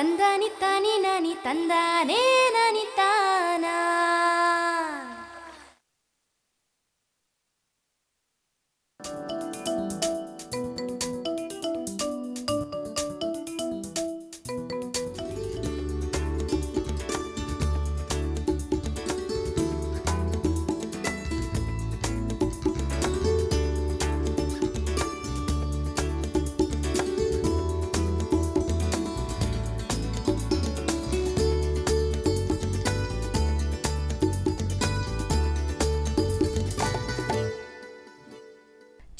ತಂದಾನಿ ತಾನಿ ನಾನಿ ತಂದಾನೇ ನಾನಿ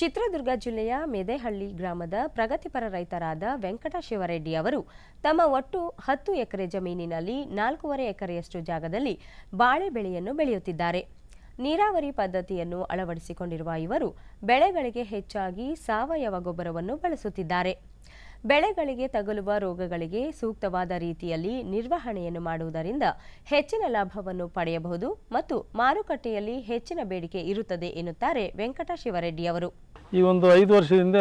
ಚಿತ್ರದುರ್ಗ ಜಿಲ್ಲೆಯ ಮೆದೆಹಳ್ಳಿ ಗ್ರಾಮದ ಪ್ರಗತಿಪರ ರೈತರಾದ ವೆಂಕಟ ಶಿವರೆಡ್ಡಿ ಅವರು ತಮ್ಮ ಒಟ್ಟು ಹತ್ತು ಎಕರೆ ಜಮೀನಿನಲ್ಲಿ ನಾಲ್ಕೂವರೆ ಎಕರೆಯಷ್ಟು ಜಾಗದಲ್ಲಿ ಬಾಳೆ ಬೆಳೆಯನ್ನು ಬೆಳೆಯುತ್ತಿದ್ದಾರೆ. ನೀರಾವರಿ ಪದ್ಧತಿಯನ್ನು ಅಳವಡಿಸಿಕೊಂಡಿರುವ ಇವರು ಬೆಳೆಗಳಿಗೆ ಹೆಚ್ಚಾಗಿ ಸಾವಯವ ಗೊಬ್ಬರವನ್ನು ಬಳಸುತ್ತಿದ್ದಾರೆ. ಬೆಳೆಗಳಿಗೆ ತಗುಲುವ ರೋಗಗಳಿಗೆ ಸೂಕ್ತವಾದ ರೀತಿಯಲ್ಲಿ ನಿರ್ವಹಣೆಯನ್ನು ಮಾಡುವುದರಿಂದ ಹೆಚ್ಚಿನ ಲಾಭವನ್ನು ಪಡೆಯಬಹುದು ಮತ್ತು ಮಾರುಕಟ್ಟೆಯಲ್ಲಿ ಹೆಚ್ಚಿನ ಬೇಡಿಕೆ ಇರುತ್ತದೆ ಎನ್ನುತ್ತಾರೆ ವೆಂಕಟ ಶಿವರೆಡ್ಡಿ ಅವರು. ಈ ಒಂದು ಐದು ವರ್ಷದಿಂದ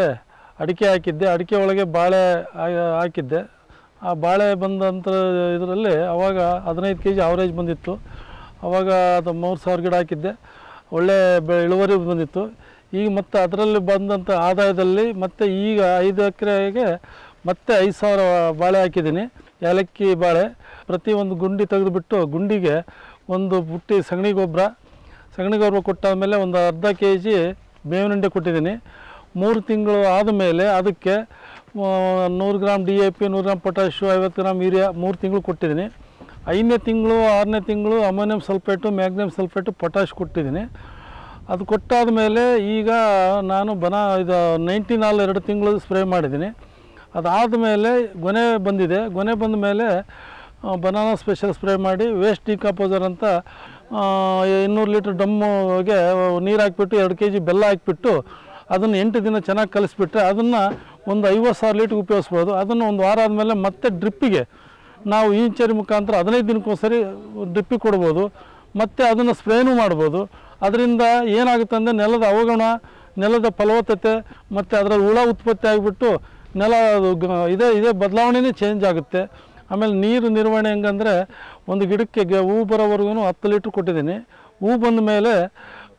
ಅಡಿಕೆ ಹಾಕಿದ್ದೆ. ಅಡಿಕೆ ಒಳಗೆ ಬಾಳೆ ಹಾಕಿದ್ದೆ. ಆ ಬಾಳೆ ಬಂದಂಥ ಇದರಲ್ಲಿ ಅವಾಗ ಹದಿನೈದು ಕೆ ಜಿ ಅವರೇಜ್ ಬಂದಿತ್ತು. ಅವಾಗ ಅದು ಮೂರು ಸಾವಿರ ಗಿಡ ಹಾಕಿದ್ದೆ. ಒಳ್ಳೆ ಇಳುವರಿ ಬಂದಿತ್ತು. ಈಗ ಮತ್ತೆ ಅದರಲ್ಲಿ ಬಂದಂಥ ಆದಾಯದಲ್ಲಿ ಮತ್ತೆ ಈಗ ಐದು ಎಕರೆಗೆ ಮತ್ತೆ ಐದು ಸಾವಿರ ಬಾಳೆ ಹಾಕಿದ್ದೀನಿ. ಏಲಕ್ಕಿ ಬಾಳೆ. ಪ್ರತಿ ಒಂದು ಗುಂಡಿ ತೆಗೆದುಬಿಟ್ಟು ಗುಂಡಿಗೆ ಒಂದು ಬುಟ್ಟಿ ಸಗಣಿ ಗೊಬ್ಬರ. ಸಗಣಿ ಗೊಬ್ಬರ ಕೊಟ್ಟಾದಮೇಲೆ ಒಂದು ಅರ್ಧ ಕೆ ಜಿ ಬೇವಿನಂಡೆ ಕೊಟ್ಟಿದ್ದೀನಿ. ಮೂರು ತಿಂಗಳು ಆದಮೇಲೆ ಅದಕ್ಕೆ ನೂರು ಗ್ರಾಮ್ ಡಿ ಎ ಪಿ, ನೂರು ಗ್ರಾಮ್ ಪೊಟ್ಯಾಶು ಐವತ್ತು ಗ್ರಾಮ್ ಯೂರಿಯಾ ಮೂರು ತಿಂಗಳು ಕೊಟ್ಟಿದ್ದೀನಿ. ಐದನೇ ತಿಂಗಳು, ಆರನೇ ತಿಂಗಳು ammonium sulphate, magnesium sulphate potash ಕೊಟ್ಟಿದ್ದೀನಿ. ಅದು ಕೊಟ್ಟಾದ ಮೇಲೆ ಈಗ ನಾನು ಬನ ಇದು ನೈಂಟಿ ನಾಲ್ ಎರಡು ತಿಂಗಳು ಸ್ಪ್ರೇ ಮಾಡಿದ್ದೀನಿ. ಅದಾದ ಮೇಲೆ ಗೊನೆ ಬಂದಿದೆ. ಗೊನೆ ಬಂದ ಮೇಲೆ ಬನಾನಾ ಸ್ಪೆಷಲ್ ಸ್ಪ್ರೇ ಮಾಡಿ ವೇಸ್ಟ್ ಡಿಕಾಪೋಸರ್ ಅಂತ ಇನ್ನೂರು ಲೀಟ್ರ್ ಡಮ್ಮಗೆ ನೀರು ಹಾಕಿಬಿಟ್ಟು ಎರಡು ಕೆ ಜಿ ಬೆಲ್ಲ ಹಾಕಿಬಿಟ್ಟು ಅದನ್ನು ಎಂಟು ದಿನ ಚೆನ್ನಾಗಿ ಕಲಿಸ್ಬಿಟ್ರೆ ಅದನ್ನು ಒಂದು ಐವತ್ತು ಸಾವಿರ ಲೀಟ್ರ್ ಉಪಯೋಗಿಸ್ಬೋದು. ಅದನ್ನು ಒಂದು ವಾರ ಆದಮೇಲೆ ಮತ್ತೆ ಡ್ರಿಪ್ಪಿಗೆ ನಾವು ಈಂಚರಿ ಮುಖಾಂತರ ಹದಿನೈದು ದಿನಕ್ಕೊಂದ್ಸರಿ ಡ್ರಿಪ್ಪಿಗೆ ಕೊಡ್ಬೋದು. ಮತ್ತು ಅದನ್ನು ಸ್ಪ್ರೇನೂ ಮಾಡ್ಬೋದು. ಅದರಿಂದ ಏನಾಗುತ್ತೆ ಅಂದರೆ ನೆಲದ ಅವಗುಣ, ನೆಲದ ಫಲವತ್ತತೆ ಮತ್ತು ಅದರಲ್ಲಿ ಹುಳ ಉತ್ಪತ್ತಿ ಆಗಿಬಿಟ್ಟು ನೆಲ ಇದೇ ಇದೇ ಬದಲಾವಣೆನೇ ಚೇಂಜ್ ಆಗುತ್ತೆ. ಆಮೇಲೆ ನೀರು ನಿರ್ವಹಣೆ ಹೆಂಗಂದರೆ ಒಂದು ಗಿಡಕ್ಕೆ ಹೂ ಬರೋವರೆಗೂ ಹತ್ತು ಲೀಟ್ರ್ ಕೊಟ್ಟಿದ್ದೀನಿ. ಹೂ ಬಂದ ಮೇಲೆ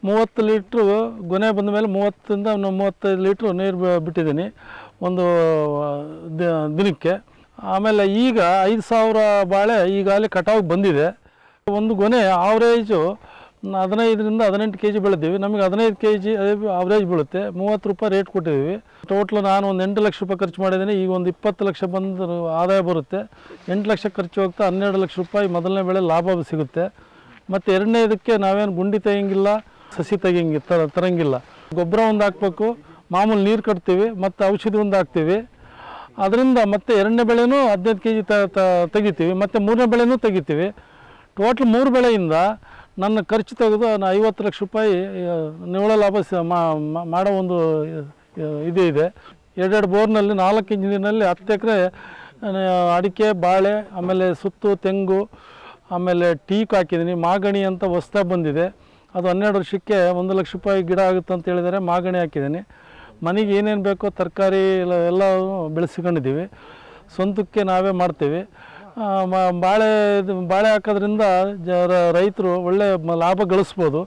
ಮೂವತ್ತು ಲೀಟ್ರು, ಗೊನೆ ಬಂದ ಮೇಲೆ ಮೂವತ್ತರಿಂದ ಮೂವತ್ತೈದು ಲೀಟ್ರು ನೀರು ಬಿಟ್ಟಿದ್ದೀನಿ ಒಂದು ದಿನಕ್ಕೆ. ಆಮೇಲೆ ಈಗ ಐದು ಸಾವಿರ ಬಾಳೆ ಈಗಾಗಲೇ ಕಟಾವಿಗೆ ಬಂದಿದೆ. ಒಂದು ಗೊನೆ ಆವ್ರೇಜು ಹದಿನೈದರಿಂದ ಹದಿನೆಂಟು ಕೆ ಜಿ ಬೆಳೆದೀವಿ. ನಮಗೆ ಹದಿನೈದು ಕೆ ಜಿ ಅವರೇಜ್ ಬೀಳುತ್ತೆ. ಮೂವತ್ತು ರೂಪಾಯಿ ರೇಟ್ ಕೊಟ್ಟಿದ್ದೀವಿ. ಟೋಟ್ಲ್ ನಾನು ಒಂದು ಎಂಟು ಲಕ್ಷ ರೂಪಾಯಿ ಖರ್ಚು ಮಾಡಿದ್ದೀನಿ. ಈಗ ಒಂದು ಇಪ್ಪತ್ತು ಲಕ್ಷ ಬಂದು ಆದಾಯ ಬರುತ್ತೆ. ಎಂಟು ಲಕ್ಷ ಖರ್ಚು ಹೋಗ್ತಾ ಹನ್ನೆರಡು ಲಕ್ಷ ರೂಪಾಯಿ ಮೊದಲನೇ ಬೆಳೆ ಲಾಭ ಸಿಗುತ್ತೆ. ಮತ್ತು ಎರಡನೇದಕ್ಕೆ ನಾವೇನು ಗುಂಡಿ ತೆಗಿಯಂಗಿಲ್ಲ, ಸಸಿ ತೆಗಿಯಂಗಿ ತರ ತರಂಗಿಲ್ಲ. ಗೊಬ್ಬರ ಒಂದು ಹಾಕ್ಬೇಕು. ಮಾಮೂಲು ನೀರು ಕಟ್ತೀವಿ. ಮತ್ತು ಔಷಧಿ ಒಂದು ಹಾಕ್ತೀವಿ. ಅದರಿಂದ ಮತ್ತೆ ಎರಡನೇ ಬೆಳೆನೂ ಹದಿನೈದು ಕೆ ಜಿ ತೆಗಿತೀವಿ. ಮತ್ತು ಮೂರನೇ ಬೆಳೆನೂ ತೆಗಿತೀವಿ. ಟೋಟ್ಲ್ ಮೂರು ಬೆಳೆಯಿಂದ ನನ್ನ ಖರ್ಚು ತೆಗೆದು ನಾನು ಐವತ್ತು ಲಕ್ಷ ರೂಪಾಯಿ ನಿವ್ವಳ ಲಾಭ ಮಾಡೋ ಒಂದು ಇದು ಇದೆ. ಎರಡೆರಡು ಬೋರ್ನಲ್ಲಿ ನಾಲ್ಕು ಇಂಜಿನಲ್ಲಿ ಹತ್ತು ಎಕರೆ ಅಡಿಕೆ, ಬಾಳೆ, ಆಮೇಲೆ ಸುತ್ತು, ತೆಂಗು, ಆಮೇಲೆ ಟೀಕ್ ಹಾಕಿದ್ದೀನಿ. ಮಾಗಣಿ ಅಂತ ಹೊಸ್ತಾ ಬಂದಿದೆ. ಅದು ಹನ್ನೆರಡು ವರ್ಷಕ್ಕೆ ಒಂದು ಲಕ್ಷ ರೂಪಾಯಿ ಗಿಡ ಆಗುತ್ತೆ ಅಂತ ಹೇಳಿದರೆ ಮಾಗಣಿ ಹಾಕಿದ್ದೀನಿ. ಮನೆಗೆ ಏನೇನು ಬೇಕೋ ತರಕಾರಿ ಎಲ್ಲ ಎಲ್ಲ ಬೆಳೆಸ್ಕೊಂಡಿದ್ದೀವಿ. ಸ್ವಂತಕ್ಕೆ ನಾವೇ ಮಾಡ್ತೀವಿ. ಬಾಳೆ ಬಾಳೆ ಹಾಕೋದ್ರಿಂದ ಜ ರೈತರು ಒಳ್ಳೆ ಲಾಭ ಗಳಿಸ್ಬೋದು.